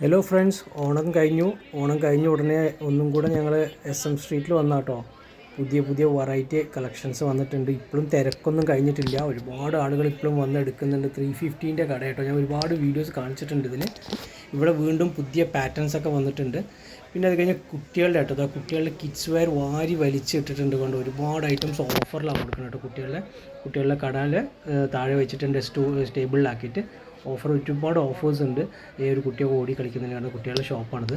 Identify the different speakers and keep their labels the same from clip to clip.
Speaker 1: Hello friends Onam കഴിഞ്ഞു. ഓണം കഴിഞ്ഞ ഉടനെ ഒന്നും കൂടെ ഞങ്ങൾ എസ് എം സ്ട്രീറ്റിൽ വന്നാട്ടോ. പുതിയ പുതിയ വെറൈറ്റി കളക്ഷൻസ് വന്നിട്ടുണ്ട്. ഇപ്പോഴും തിരക്കൊന്നും കഴിഞ്ഞിട്ടില്ല. ഒരുപാട് ആളുകൾ ഇപ്പോഴും വന്ന് എടുക്കുന്നുണ്ട്. ത്രീ ഫിഫ്റ്റീന്റെ കട കേട്ടോ ഞാൻ ഒരുപാട് വീഡിയോസ് കാണിച്ചിട്ടുണ്ട് ഇതിൽ ഇവിടെ വീണ്ടും പുതിയ പാറ്റേൺസ് ഒക്കെ വന്നിട്ടുണ്ട്. പിന്നെ അത് കഴിഞ്ഞ് കുട്ടികളുടെ കേട്ടോ കുട്ടികളുടെ കിഡ്സ് വെയർ വാരി വലിച്ചിട്ടിട്ടുണ്ട് കൊണ്ട്? ഒരുപാട് ഐറ്റംസ് ഓഫറിലാണ് കൊടുക്കുന്നത് കേട്ടോ കുട്ടികളുടെ. കുട്ടികളുടെ കടയിൽ താഴെ വെച്ചിട്ടുണ്ട് സ്റ്റൂ സ്റ്റേബിളിലാക്കിയിട്ട് ഓഫർ ഒരുപാട് ഓഫേഴ്സ് ഉണ്ട്. ഈ ഒരു കുട്ടിയൊക്കെ ഓടി കളിക്കുന്നതിനാണ് കുട്ടികളുടെ ഷോപ്പാണിത്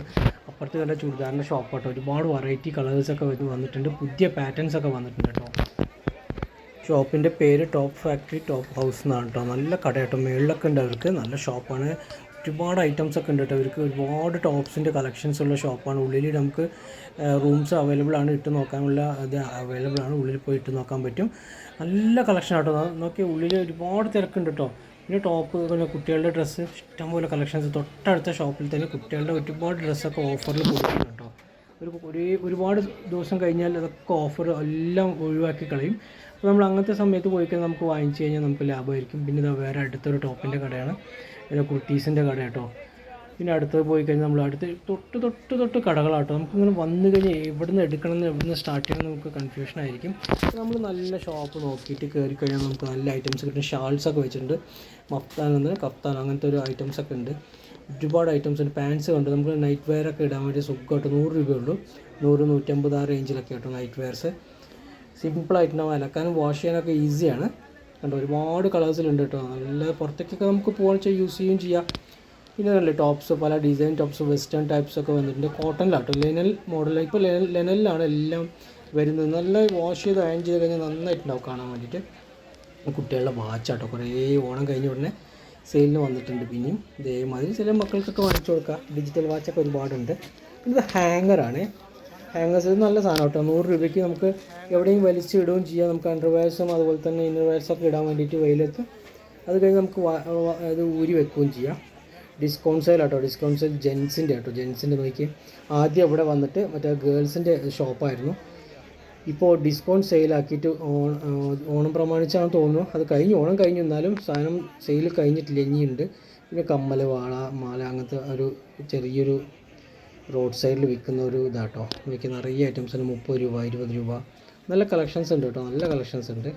Speaker 1: അപ്പുറത്ത് കണ്ട ചുരിദാറിന്റെ ഷോപ്പ് കേട്ടോ ഒരുപാട് വെറൈറ്റി കളേഴ്സൊക്കെ വന്നിട്ടുണ്ട്. പുതിയ പാറ്റേൺസ് ഒക്കെ വന്നിട്ടുണ്ട് കേട്ടോ. ഷോപ്പിന്റെ പേര് ടോപ്പ് ഫാക്ടറി ടോപ്പ് ഹൗസ് എന്നാണ് കേട്ടോ. നല്ല കട കേട്ടോ. മേളിലൊക്കെ ഉണ്ട് അവർക്ക്. നല്ല ഷോപ്പാണ് ഒരുപാട് ഐറ്റംസ് ഒക്കെ ഉണ്ട് കേട്ടോ. അവർക്ക് ഒരുപാട് ടോപ്സിന്റെ കളക്ഷൻസ് ഉള്ള ഷോപ്പാണ് ഉള്ളിൽ നമുക്ക് റൂംസ് അവൈലബിൾ ആണ് ഇട്ട് നോക്കാനുള്ള ഇത് അവൈലബിൾ ആണ്. ഉള്ളിൽ പോയി ഇട്ട് നോക്കാൻ പറ്റും. നല്ല കളക്ഷൻ ആട്ടോ. നോക്കി ഉള്ളിൽ ഒരുപാട് തിരക്കുണ്ട് കേട്ടോ. പിന്നെ ടോപ്പ് പിന്നെ കുട്ടികളുടെ ഡ്രസ്സ് ഇഷ്ടംപോലെ കളക്ഷൻസ് തൊട്ടടുത്ത ഷോപ്പിൽ തന്നെ കുട്ടികളുടെ ഒരുപാട് ഡ്രസ്സൊക്കെ ഓഫറിൽ കൊടുക്കുന്നുണ്ട് കേട്ടോ. ഒരു ഒരേ ഒരുപാട് ദിവസം കഴിഞ്ഞാൽ അതൊക്കെ ഓഫർ എല്ലാം ഒഴിവാക്കി കളയും. അപ്പോൾ നമ്മൾ അങ്ങനത്തെ സമയത്ത് പോയി കഴിഞ്ഞാൽ നമുക്ക് വാങ്ങിച്ചു കഴിഞ്ഞാൽ നമുക്ക് ലാഭമായിരിക്കും. പിന്നെ ഇതാ വേറെ അടുത്തൊരു ടോപ്പിന്റെ കടയാണ്. കുർത്തീസിന്റെ കട കേട്ടോ. പിന്നെ അടുത്ത് പോയി കഴിഞ്ഞാൽ നമ്മൾ അടുത്ത് തൊട്ട് തൊട്ട് തൊട്ട് കടകളാട്ടോ. നമുക്കിങ്ങനെ വന്നു കഴിഞ്ഞാൽ എവിടെ നിന്ന് എടുക്കണം എന്ന് എവിടെ നിന്ന് സ്റ്റാർട്ട് ചെയ്യണം നമുക്ക് കൺഫ്യൂഷൻ ആയിരിക്കും. നമ്മൾ നല്ല ഷോപ്പ് നോക്കിയിട്ട് കയറി കഴിഞ്ഞാൽ നമുക്ക് നല്ല ഐറ്റംസ് കിട്ടും. ഷാൾസ് ഒക്കെ വെച്ചിട്ടുണ്ട്. മഫ്താൻ എന്ന് കഫ്താൻ. അങ്ങനത്തെ ഒരു ഐറ്റംസ് ഒക്കെ ഉണ്ട്. ഒരുപാട് ഐറ്റംസ് ഉണ്ട്. പാൻസ് ഉണ്ട്. നമുക്ക് നൈറ്റ് വെയർ ഒക്കെ ഇടാൻ വേണ്ടി സുഖമായിട്ട് നൂറ് രൂപയുള്ളൂ. നൂറ് നൂറ്റമ്പത് ആ റേഞ്ചിലൊക്കെ കേട്ടോ നൈറ്റ് വെയർസ് സിമ്പിളായിട്ടുണ്ടാവും അലക്കാനും വാഷ് ചെയ്യാനൊക്കെ ഈസിയാണ് കണ്ടോ? ഒരുപാട് കളേഴ്സിലുണ്ട് കേട്ടോ. നല്ല പുറത്തേക്കൊക്കെ നമുക്ക് പോകാൻ യൂസ് ചെയ്യുകയും ചെയ്യാം. പിന്നെ നല്ല ടോപ്സ് പല ഡിസൈൻ ടോപ്സ് വെസ്റ്റേൺ ടൈപ്സ് ഒക്കെ വന്നിട്ടുണ്ട്. കോട്ടണിലാട്ടോ ലെനൽ മോഡൽ ഇപ്പോൾ ലെനലിലാണ് എല്ലാം വരുന്നത്. നല്ല വാഷ് ചെയ്ത് അയൺ ചെയ്ത് കഴിഞ്ഞാൽ നന്നായിട്ടുണ്ടാവും കാണാൻ വേണ്ടിയിട്ട് കുട്ടികളുടെ വാച്ചാട്ടോ കുറേ ഓണം കഴിഞ്ഞ ഉടനെ സെയിലിന് വന്നിട്ടുണ്ട്. പിന്നെയും ഇതേമാതിരി ചില മക്കൾക്കൊക്കെ വാങ്ങിച്ചു കൊടുക്കാം. ഡിജിറ്റൽ വാച്ചൊക്കെ ഒരുപാടുണ്ട്. ഇത് ഹാങ്ങറാണ് ഹാങ്ങേഴ്സ് ഇത് നല്ല സാധനം കേട്ടോ നൂറ് രൂപയ്ക്ക് നമുക്ക് എവിടെയും വലിച്ച് ഇടുകയും ചെയ്യാം. നമുക്ക് അണ്ടർവെയർസും അതുപോലെ തന്നെ ഇന്നർവെയർസൊക്കെ ഇടാൻ വേണ്ടിയിട്ട് വെയിലത്ത് അത് കഴിഞ്ഞ് നമുക്ക് അത് ഊരി വെക്കുകയും ചെയ്യാം. ഡിസ്കൗണ്ട് സെയിൽ ആട്ടോ ഡിസ്കൗണ്ട് സെയിൽ ജെൻസിന്റെ കേട്ടോ ജെൻസിന്റെ നോക്കി ആദ്യം ഇവിടെ വന്നിട്ട് മറ്റേ ഗേൾസിന്റെ ഷോപ്പായിരുന്നു. ഇപ്പോൾ ഡിസ്കൗണ്ട് സെയിലാക്കിയിട്ട് ഓണം പ്രമാണിച്ചാണെന്ന് തോന്നുന്നു. അത് കഴിഞ്ഞു ഓണം കഴിഞ്ഞു. എന്നാലും സാധനം സെയിൽ കഴിഞ്ഞിട്ടില്ല ഇനിയുണ്ട്. പിന്നെ കമ്മൽ വാള മാല അങ്ങനത്തെ ഒരു ചെറിയൊരു റോഡ് സൈഡിൽ വിൽക്കുന്ന ഒരു ഇതാട്ടോ. വിൽക്കുന്ന നിറയെ ഉണ്ട്. മുപ്പത് രൂപ ഇരുപത് രൂപ. നല്ല കളക്ഷൻസ് ഉണ്ട് കേട്ടോ. നല്ല കളക്ഷൻസ് ഉണ്ട്.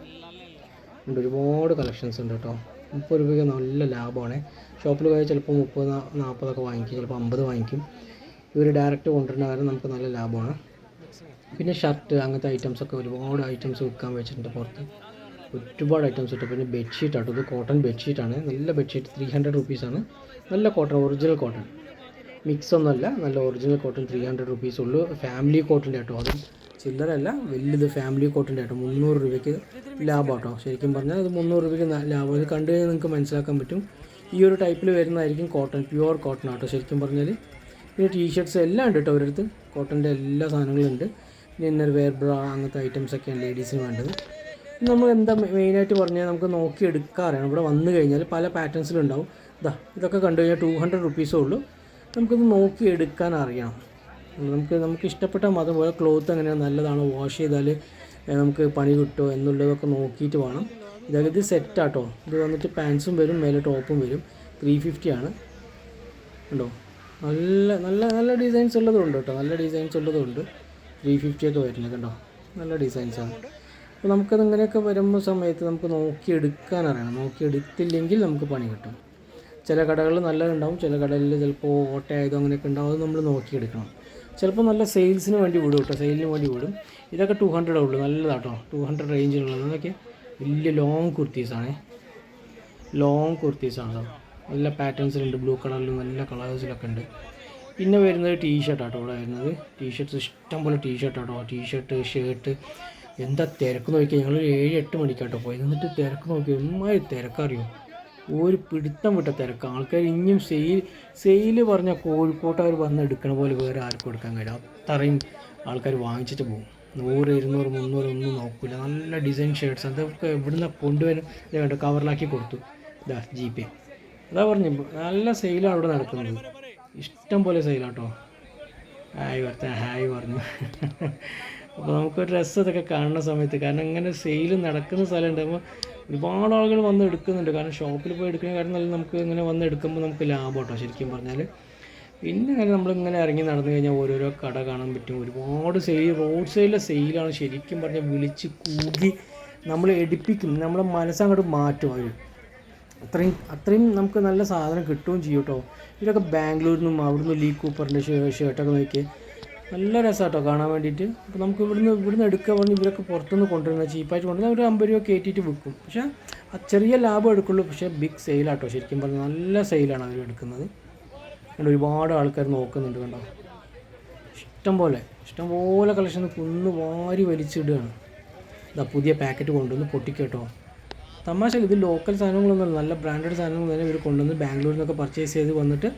Speaker 1: ഉണ്ട് ഒരുപാട് കളക്ഷൻസ് ഉണ്ട് കേട്ടോ. മുപ്പത് രൂപയ്ക്ക് നല്ല ലാഭമാണ്. ഷോപ്പിൽ പോയാൽ ചിലപ്പോൾ മുപ്പത് നാൽപ്പതൊക്കെ വാങ്ങിക്കും ചിലപ്പോൾ അമ്പത് വാങ്ങിക്കും. ഇവർ ഡയറക്റ്റ് കൊണ്ടുവരുന്ന കാരണം നമുക്ക് നല്ല ലാഭമാണ്. പിന്നെ ഷർട്ട് അങ്ങനത്തെ ഐറ്റംസൊക്കെ ഒരുപാട് ഐറ്റംസ് വിൽക്കാൻ വെച്ചിട്ടുണ്ട് പുറത്ത്. ഒരുപാട് ഐറ്റംസ് ഇട്ട്. പിന്നെ ബെഡ്ഷീറ്റ് ആട്ടോ ഇത് കോട്ടൺ ബെഡ്ഷീറ്റാണ് നല്ല ബെഡ്ഷീറ്റ് ത്രീ ഹൺഡ്രഡ് റുപ്പീസാണ് നല്ല കോട്ടൺ ഒറിജിനൽ കോട്ടൺ മിക്സ് ഒന്നുമല്ല. നല്ല original cotton three hundred rupees ഉള്ളൂ. ഫാമിലി കോട്ടന്റെ കേട്ടോ. അതും ചില്ലറല്ല വലിയത് ഫാമിലി കോട്ടന്റെ ആട്ടോ മുന്നൂറ് രൂപയ്ക്ക് ലാഭം കേട്ടോ ശരിക്കും പറഞ്ഞാൽ അത് മുന്നൂറ് രൂപയ്ക്ക് ലാഭം ഇത് കണ്ടു കഴിഞ്ഞാൽ നിങ്ങൾക്ക് മനസ്സിലാക്കാൻ പറ്റും. ഈ ഒരു ടൈപ്പിൽ വരുന്നതായിരിക്കും കോട്ടൺ പ്യുവർ കോട്ടൺ ആട്ടോ. ശരിക്കും പറഞ്ഞാൽ പിന്നെ ടീഷർട്ട്സ് എല്ലാം ഉണ്ട് കേട്ടോ അവരടുത്ത് കോട്ടന്റെ എല്ലാ സാധനങ്ങളും ഉണ്ട്. പിന്നെ ഇന്നർ വെയർ ബ്രാ അങ്ങനത്തെ ഐറ്റംസ് ഒക്കെയാണ് ലേഡീസിന് വേണ്ടത്. നമ്മൾ എന്താ മെയിനായിട്ട് പറഞ്ഞാൽ നമുക്ക് നോക്കി എടുക്കാറാണ്. ഇവിടെ വന്നു കഴിഞ്ഞാൽ പല പാറ്റേൺസിലുണ്ടാവും ഇതാ ഇതൊക്കെ കണ്ടു കഴിഞ്ഞാൽ ടു ഹൺഡ്രഡ് റുപ്പീസേ ഉള്ളൂ. നമുക്കിത് നോക്കി എടുക്കാൻ അറിയണം. നമുക്ക് നമുക്ക് ഇഷ്ടപ്പെട്ട മതം പോലെ ക്ലോത്ത് എങ്ങനെയാണ് നല്ലതാണോ വാഷ് ചെയ്താൽ നമുക്ക് പണി കിട്ടുമോ എന്നുള്ളതൊക്കെ നോക്കിയിട്ട് വേണം. ഇതൊക്കെ ഇത് സെറ്റാട്ടോ ഇത് വന്നിട്ട് പാൻസും വരും മേലെ ടോപ്പും വരും. ത്രീ ഫിഫ്റ്റി ആണ്. ഉണ്ടോ നല്ല നല്ല നല്ല ഡിസൈൻസ് ഉള്ളതും ഉണ്ട് കേട്ടോ. നല്ല ഡിസൈൻസ് ഉള്ളതും ഉണ്ട്. ത്രീ ഫിഫ്റ്റി ഒക്കെ വരുന്നത് കേട്ടോ നല്ല ഡിസൈൻസാണ് അപ്പോൾ നമുക്കത് ഇങ്ങനെയൊക്കെ വരുമ്പോൾ സമയത്ത് നമുക്ക് നോക്കി എടുക്കാൻ അറിയണം. നോക്കി എടുത്തില്ലെങ്കിൽ നമുക്ക് പണി കിട്ടും. ചില കടകളിൽ നല്ലതുണ്ടാവും ചില കടകളിൽ ചിലപ്പോൾ ഓട്ടയായതോ അങ്ങനെയൊക്കെ ഉണ്ടാവും അത് നമ്മൾ നോക്കിയെടുക്കണം. ചിലപ്പോൾ നല്ല സെയിൽസിന് വേണ്ടി വിടും കേട്ടോ. സെയിലിന് വേണ്ടി വിടും. ഇതൊക്കെ ടു ഹൺഡ്രഡേ ഉള്ളൂ. നല്ലതാട്ടോ. ടു ഹൺഡ്രഡ് റേഞ്ചിലുള്ളത് അതൊക്കെ വലിയ ലോങ് കുർത്തീസാണ് ലോങ് കുർത്തീസാണ് നല്ല പാറ്റേൺസിലുണ്ട് ബ്ലൂ കളറിലും നല്ല കളേഴ്സിലൊക്കെ ഉണ്ട്. പിന്നെ വരുന്നത് ടീ ഷർട്ടാട്ടോ ഇവിടെ വരുന്നത്. ടീ ഇഷ്ടം ഇഷ്ടംപോലെ ടീ ഷർട്ടാട്ടോ ടീ ഷർട്ട് ഷർട്ട് എന്താ തിരക്ക് നോക്കിയാൽ ഞങ്ങൾ ഏഴ് എട്ട് മണിക്കാട്ടോ പോയി എന്നിട്ട് തിരക്ക് നോക്കി ഒന്നായി തിരക്കറിയോ? ഒരു പിടുത്തം വിട്ട തിരക്ക്. ആൾക്കാർ ഇനിയും സെയിൽ സെയിൽ പറഞ്ഞാൽ കോഴിക്കോട്ടുകാർ വന്ന് എടുക്കണ പോലെ വേറെ ആർക്കും എടുക്കാൻ കഴിയില്ല. അത്രയും ആൾക്കാർ വാങ്ങിച്ചിട്ട് പോകും. നൂറ് ഇരുന്നൂറ് മുന്നൂറ് ഒന്നും നോക്കില്ല നല്ല ഡിസൈൻ ഷേർട്സ് അതൊക്കെ ഇവിടുന്ന് കൊണ്ടുവരും വേണ്ട കവറിലാക്കി കൊടുത്തു. ഇതാ ജി പേ അതാ പറഞ്ഞു നല്ല സെയിലാണ് അവിടെ നടക്കുന്നത്. ഇഷ്ടം പോലെ സെയിലാട്ടോ ഹായ് വർത്ത ഹായ് പറഞ്ഞു. അപ്പോൾ നമുക്കൊരു രസം ഇതൊക്കെ കാണുന്ന സമയത്ത്. കാരണം ഇങ്ങനെ സെയിൽ നടക്കുന്ന സ്ഥലം ഉണ്ടാകുമ്പോൾ ഒരുപാട് ആളുകൾ വന്ന് എടുക്കുന്നുണ്ട്. കാരണം ഷോപ്പിൽ പോയി എടുക്കുന്ന കാര്യം നല്ല നമുക്ക് ഇങ്ങനെ വന്ന് എടുക്കുമ്പോൾ നമുക്ക് ലാഭം കേട്ടോ ശരിക്കും പറഞ്ഞാൽ പിന്നെ അങ്ങനെ നമ്മളിങ്ങനെ ഇറങ്ങി നടന്നു കഴിഞ്ഞാൽ ഓരോരോ കട കാണാൻ പറ്റും. ഒരുപാട് സെയിൽ റോഡ് സൈഡിലെ സെയിലാണ് ശരിക്കും പറഞ്ഞാൽ വിളിച്ച് കൂകി നമ്മൾ എടുപ്പിക്കും. നമ്മുടെ മനസ്സങ്ങോട്ട് മാറ്റും അവർ അത്രയും അത്രയും നമുക്ക് നല്ല സാധനം കിട്ടുകയും ചെയ്യും കേട്ടോ ഇവരൊക്കെ ബാംഗ്ലൂരിൽ നിന്നും അവിടുന്ന് ലീ കൂപ്പറിന്റെ ഷർട്ടൊക്കെ നോക്കി നല്ല രസം കേട്ടോ കാണാൻ വേണ്ടിയിട്ട്. അപ്പോൾ നമുക്ക് ഇവിടുന്ന് ഇവിടുന്ന് എടുക്കുക പറഞ്ഞ് ഇവരൊക്കെ പുറത്തുനിന്ന് കൊണ്ടുവരുന്ന ചീപ്പായിട്ട് കൊണ്ടുവരുന്ന ഒരു അമ്പത് രൂപ കയറ്റിയിട്ട് വിൽക്കും. പക്ഷേ ആ ചെറിയ ലാഭം എടുക്കുള്ളൂ. പക്ഷേ ബിഗ് സെയിലാട്ടോ ശരിക്കും പറഞ്ഞാൽ നല്ല സെയിലാണ് അവർ എടുക്കുന്നത്. കണ്ട് ഒരുപാട് ആൾക്കാർ നോക്കുന്നുണ്ട് കണ്ടോ. ഇഷ്ടം പോലെ ഇഷ്ടം പോലെ കളക്ഷൻ കുന്ന് വാരി വലിച്ചിടുകയാണ്. ഇതാ പുതിയ പാക്കറ്റ് കൊണ്ടുവന്ന് പൊട്ടിക്കട്ടോ. തമാശ ഇത് ലോക്കൽ സാധനങ്ങളൊന്നും അല്ല നല്ല ബ്രാൻഡഡ് സാധനങ്ങൾ തന്നെ ഇവർ കൊണ്ടുവന്ന് ബാംഗ്ലൂരിൽ നിന്നൊക്കെ പർച്ചേസ് ചെയ്ത് വന്നിട്ട്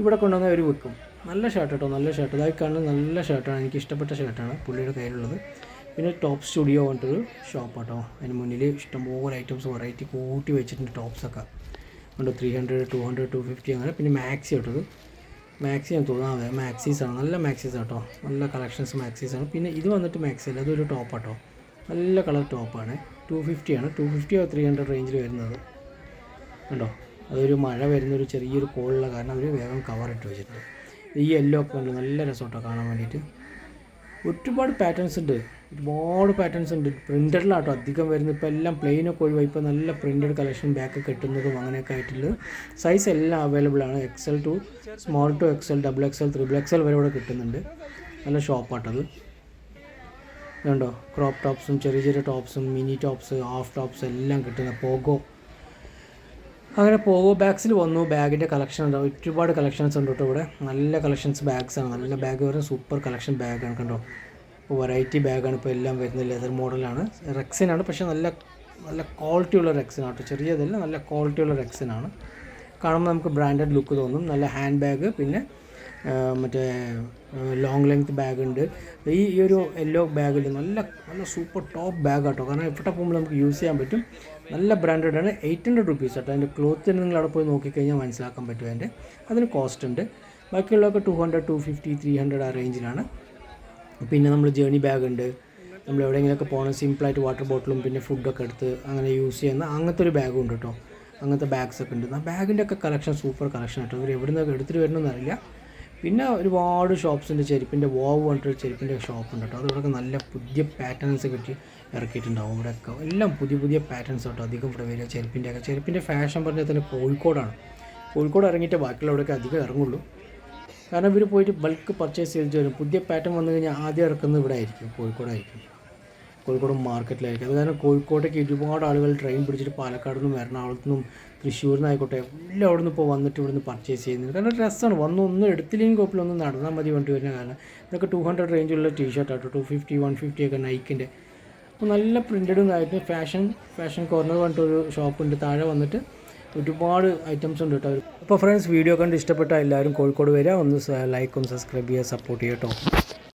Speaker 1: ഇവിടെ കൊണ്ടുവന്ന് അവർ വിൽക്കും. നല്ല ഷർട്ട് കേട്ടോ നല്ല ഷർട്ട് ഇതായി കാണുന്നത് നല്ല ഷർട്ടാണ് എനിക്ക് ഇഷ്ടപ്പെട്ട ഷർട്ടാണ് പുള്ളിയുടെ കയ്യിലുള്ളത്. പിന്നെ ടോപ്പ് സ്റ്റുഡിയോ പറഞ്ഞിട്ടൊരു ഷോപ്പ് കേട്ടോ അതിന് മുന്നിൽ ഇഷ്ടംപോലെ ഐറ്റംസ് വെറൈറ്റി കൂട്ടി വെച്ചിട്ടുണ്ട് ടോപ്സൊക്കെ ഉണ്ട് three hundred two hundred two fifty അങ്ങനെ. പിന്നെ മാക്സി കേട്ടത് മാക്സി ഞാൻ തോന്നുന്നു. അതെ ആണ്. നല്ല മാക്സീസ് കേട്ടോ നല്ല കളക്ഷൻസ് മാക്സീസ് ആണ്. പിന്നെ ഇത് വന്നിട്ട് മാക്സി അല്ല. അതൊരു ടോപ്പ് കേട്ടോ നല്ല കളർ ടോപ്പാണ് ടു ഫിഫ്റ്റി ആണ്. ടു ഫിഫ്റ്റിയോ ത്രീ ഹൺഡ്രഡ് റേഞ്ചിൽ വരുന്നത്. കണ്ടോ? അതൊരു മഴ വരുന്നൊരു ചെറിയൊരു കോളുള്ള കാരണം അവർ വേഗം കവർ ഇട്ട് വെച്ചിട്ടുണ്ട്. ഈ യെല്ലോ ഒക്കെ ഉണ്ട് നല്ല രസമാട്ടോ കാണാൻ വേണ്ടിയിട്ട് ഒരുപാട് പാറ്റേൺസ് ഉണ്ട്. ഒരുപാട് പാറ്റേൺസ് ഉണ്ട്. പ്രിന്റഡിലാട്ടോ അധികം വരുന്നത്. ഇപ്പോൾ എല്ലാം പ്ലെയിനൊക്കെ ഒഴിവായി. ഇപ്പോൾ നല്ല പ്രിന്റഡ് കളക്ഷൻ ബാക്ക് കെട്ടുന്നതും അങ്ങനെയൊക്കെ ആയിട്ടുള്ളത് സൈസ് എല്ലാം അവൈലബിൾ ആണ്. XL two small two XL double XL triple XL വരെ ഇവിടെ കിട്ടുന്നുണ്ട്. നല്ല ഷോപ്പാട്ടത് ഇതുണ്ടോ? ക്രോപ്പ് ടോപ്സും ചെറിയ ചെറിയ ടോപ്സും മിനി ടോപ്സ് ഹാഫ് ടോപ്സ് എല്ലാം കിട്ടുന്ന പോഗോ അങ്ങനെ പോവോ ബാഗ്സിൽ വന്നു ബാഗിന്റെ കളക്ഷൻ ഉണ്ട്? ഒരുപാട് കളക്ഷൻസ് ഉണ്ട് കേട്ടോ ഇവിടെ. നല്ല കളക്ഷൻസ് ബാഗ്സ് ആണ്. നല്ല ബാഗ് വരുന്ന സൂപ്പർ കളക്ഷൻ ബാഗാണ് കണ്ടോ? ഇപ്പോൾ വെറൈറ്റി ബാഗാണ് ഇപ്പോൾ എല്ലാം വരുന്നത്. ലെതർ മോഡലാണ് റെക്സിനാണ് പക്ഷേ നല്ല നല്ല ക്വാളിറ്റി ഉള്ള റെക്സിനാണ് കേട്ടോ. ചെറിയതല്ല നല്ല ക്വാളിറ്റി ഉള്ള റെക്സിനാണ് കാണുമ്പോൾ നമുക്ക് ബ്രാൻഡഡ് ലുക്ക് തോന്നും. നല്ല ഹാൻഡ് ബാഗ് പിന്നെ മറ്റേ ലോങ് ലെങ്ത് ബാഗ് ഉണ്ട്. ഈ ഈ ഒരു യെല്ലോ ബാഗിൽ നല്ല നല്ല സൂപ്പർ ടോപ്പ് ബാഗ് കേട്ടോ. കാരണം എവിടെ പോകുമ്പോൾ നമുക്ക് യൂസ് ചെയ്യാൻ പറ്റും. നല്ല ബ്രാൻഡഡ് ആണ്. എയ്റ്റ് ഹൺഡ്രഡ് റുപ്പീസ് കേട്ടോ അതിന്റെ ക്ലോത്തിന് നിങ്ങൾ അവിടെ പോയി നോക്കിക്കഴിഞ്ഞാൽ മനസ്സിലാക്കാൻ പറ്റും അതിന്റെ അതിന് കോസ്റ്റ് ഉണ്ട്. ബാക്കിയുള്ളതൊക്കെ two hundred two fifty three hundred ആ റേഞ്ചിലാണ് പിന്നെ നമ്മൾ ജേണി ബാഗ് ഉണ്ട്. നമ്മൾ എവിടെയെങ്കിലുമൊക്കെ പോകണം. സിമ്പിളായിട്ട് വാട്ടർ ബോട്ടിലും പിന്നെ ഫുഡൊക്കെ എടുത്ത് അങ്ങനെ യൂസ് ചെയ്യുന്ന അങ്ങനത്തെ ഒരു ബാഗും ഉണ്ട് കേട്ടോ അങ്ങനത്തെ ബാഗ്സൊക്കെ ഉണ്ട്. ആ ബാഗിന്റെ ഒക്കെ കളക്ഷൻ സൂപ്പർ കളക്ഷൻ കേട്ടോ ഇവർ എവിടെ നിന്നൊക്കെ എടുത്തിട്ട് വരണമെന്ന് അറിയില്ല. പിന്നെ ഒരുപാട് ഷോപ്സിന്റെ ചെരുപ്പിന്റെ വാവ് പറഞ്ഞിട്ടൊരു ചെരുപ്പിന്റെ ഷോപ്പ് ഉണ്ട് കേട്ടോ. അതിവിടെയൊക്കെ നല്ല പുതിയ പാറ്റേൺസ് കിട്ടി ഇറക്കിയിട്ടുണ്ടാവും ഇവിടെയൊക്കെ. എല്ലാം പുതിയ പുതിയ പാറ്റേൺസ് കേട്ടോ അധികം ഇവിടെ വരിക ചെരുപ്പിന്റെ ഒക്കെ ചെരുപ്പിന്റെ ഫാഷൻ പറഞ്ഞാൽ തന്നെ കോഴിക്കോടാണ്. കോഴിക്കോട് ഇറങ്ങിയിട്ട് ബാക്കിയുള്ള അവിടെയൊക്കെ അധികം ഇറങ്ങുള്ളൂ. കാരണം ഇവർ പോയിട്ട് ബൾക്ക് പർച്ചേസ് ചെയ്ത് വരും. പുതിയ പാറ്റേൺ വന്നു കഴിഞ്ഞാൽ ആദ്യം ഇറക്കുന്നത് ഇവിടെ ആയിരിക്കും കോഴിക്കോടായിരിക്കും. കോഴിക്കോട് മാർക്കറ്റിലായിരിക്കും അത് കാരണം കോഴിക്കോട്ടേക്ക് ഒരുപാട് ആളുകൾ ട്രെയിൻ പിടിച്ചിട്ട് പാലക്കാട് നിന്നും എറണാകുളത്തു നിന്നും തൃശ്ശൂരിൽ നിന്നായിക്കോട്ടെ എല്ലാം അവിടെ നിന്ന് ഇപ്പോൾ വന്നിട്ട് ഇവിടുന്ന് പർച്ചേസ് ചെയ്യുന്നത്. കാരണം ഡ്രസ്സാണ് വന്ന് ഒന്നും എടുത്തില്ലെങ്കിൽ കുഴപ്പമില്ല ഒന്ന് നടന്നാൽ മതി വേണ്ടി വരുന്ന കാരണം. ഇതൊക്കെ ടു ഹൺഡ്രഡ് റേഞ്ചുള്ള ടീ ഷർട്ട് ആട്ടോ. ടു ഫിഫ്റ്റി വൺ ഫിഫ്റ്റി ഒക്കെ നൈക്കിന്റെ അപ്പോൾ നല്ല പ്രിന്റഡും ആയിട്ട് ഫാഷൻ ഫാഷൻ കോർണർ പറഞ്ഞിട്ടൊരു ഷോപ്പുണ്ട് താഴെ വന്നിട്ട് ഒരുപാട് ഐറ്റംസ് ഉണ്ട് കേട്ടോ. അപ്പോൾ ഫ്രണ്ട്സ് വീഡിയോ കണ്ട് ഇഷ്ടപ്പെട്ട എല്ലാവരും കോഴിക്കോട് വരിക. ഒന്ന് ലൈക്കും സബ്സ്ക്രൈബ് ചെയ്യുക സപ്പോർട്ട് ചെയ്യട്ടോ